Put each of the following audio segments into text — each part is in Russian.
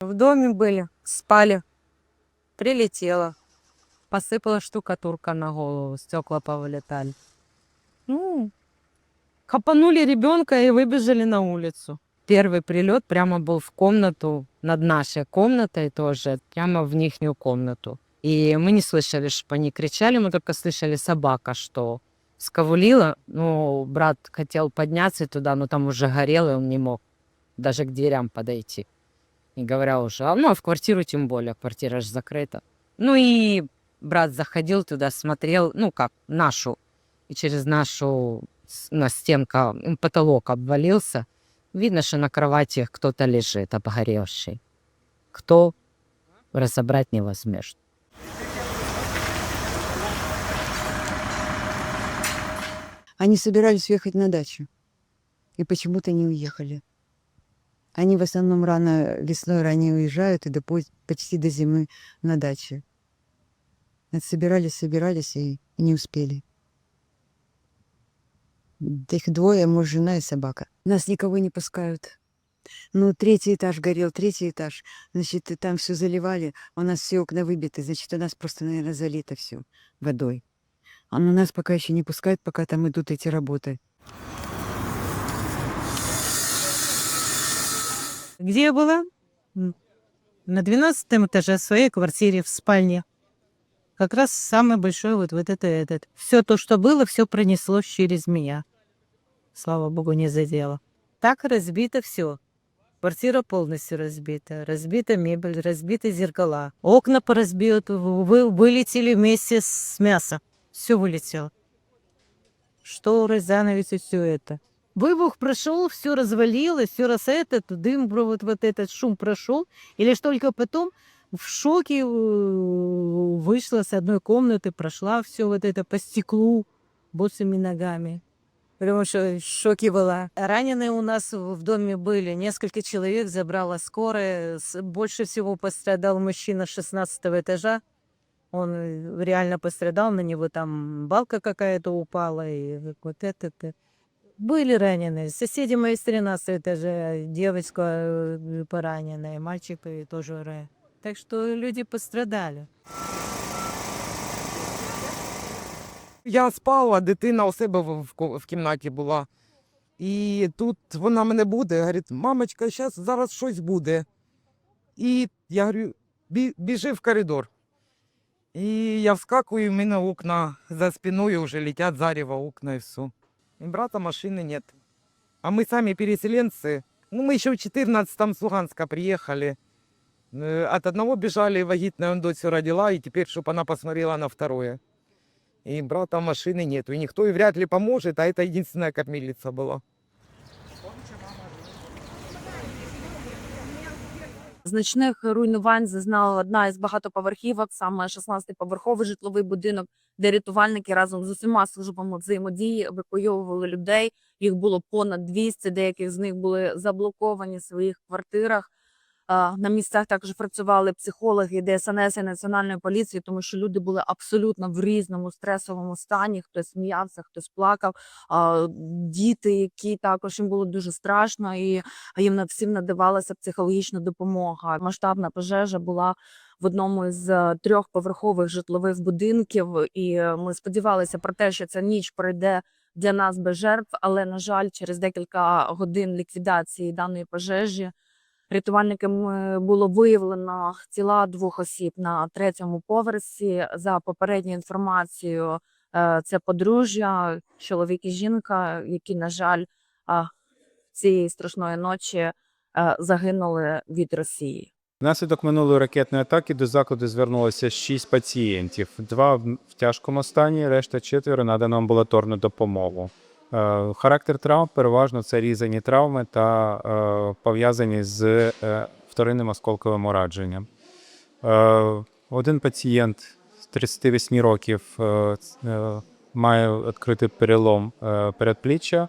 В доме были, спали. Прилетела. Посыпала штукатурка на голову, стекла повылетали. Ну, хапанули ребенка и выбежали на улицу. Первый прилет прямо был в комнату, над нашей комнатой тоже, прямо в нижнюю комнату. И мы не слышали, чтобы они кричали, мы только слышали собака, что сковулила. Ну, брат хотел подняться туда, но там уже горело, и он не мог даже к дверям подойти. Не говоря уже, а, ну, а в квартиру тем более, квартира же закрыта. Ну и брат заходил туда, смотрел, ну как, нашу, и через нашу на стенка потолок обвалился. Видно, что на кровати кто-то лежит, обгоревший. Кто, разобрать невозможно. Они собирались уехать на дачу. И почему-то не уехали. Они в основном рано весной ранее уезжают и до, почти до зимы на даче. Собирались, собирались и, не успели. Да Их двое, муж, жена и собака. Нас никого не пускают. Ну, третий этаж горел, третий этаж. Значит, там все заливали. У нас все окна выбиты. Значит, у нас просто, наверное, залито все водой. А на нас пока еще не пускают, пока там идут эти работы. Где я была? На 12 этаже своей квартире в спальне. Как раз самый большой вот, вот это этот. Все то, что было, все пронеслось через меня. Слава богу, не задело. Так разбито все. Квартира полностью разбита. Разбита мебель, разбиты зеркала. Окна поразбиты, вы, вылетели вместе с мясом. Все вылетело. Шторы, занавеси, все это. Выбух прошел, все развалилось, все раз этот, дым, вот, вот этот шум прошел. И лишь только потом в шоке э, вышла с одной комнаты, прошла все вот это по стеклу босыми ногами. Потому что в шоке была. Раненые у нас в доме были. Несколько человек забрала скорая. Больше всего пострадал мужчина с 16 этажа. Он э, реально пострадал, на него там балка какая-то упала, и вот это. -то. Были раненые. Соседи мои с 13 этажа, девочка э, пораненная, мальчик э, тоже ранен. Так что люди пострадали. Я спала, дитина у себе в, в, ко- в кімнаті була. І тут вона мене буде, говорить, мамочка, зараз, зараз щось буде. І я говорю, «Бі- біжи в коридор. І я вскакую, і в мене окна за спиною вже летять зарево окна і все. І брата машини нет. А мы сами переселенцы. Ну, мы еще в 14-м с Луганска приехали. Э, От одного бежали, вагитная он дочь родила, и теперь, чтобы она посмотрела на второе. И брата машины нету, и никто и вряд ли поможет, а это единственная кормилица была. Значних руйнувань зазнала одна із багатоповерхівок, саме 16-поверховий житловий будинок, де рятувальники разом з усіма службами взаємодії евакуйовували людей. Їх було понад 200, деяких з них були заблоковані в своїх квартирах. На місцях також працювали психологи ДСНС і національної поліції, тому що люди були абсолютно в різному стресовому стані. Хтось сміявся, хтось плакав. Діти, які також їм було дуже страшно, і їм на всім надавалася психологічна допомога. Масштабна пожежа була в одному з е, трьохповерхових житлових будинків, і ми сподівалися про те, що ця ніч пройде для нас без жертв. Але на жаль, через декілька годин ліквідації даної пожежі рятувальниками було виявлено тіла двох осіб на третьому поверсі. За попередньою інформацією, е, це подружжя, чоловік і жінка, які, на жаль, цієї страшної ночі е, загинули від Росії. Внаслідок минулої ракетної атаки до закладу звернулося 6 пацієнтів. Два в тяжкому стані, решта четверо надано амбулаторну допомогу. Е, Характер травм переважно це різані травми та е, пов'язані з е, вторинним осколковим ураженням. Один пацієнт з 38 років має відкритий перелом передпліччя.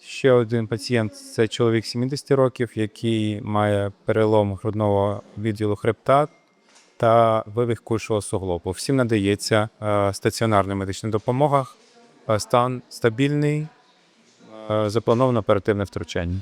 Ще один пацієнт це чоловік 70 років, який має перелом грудного відділу хребта та вивих кульшого суглобу. Всім надається стаціонарна медична допомога. Стан стабільний, е, заплановано оперативне втручання.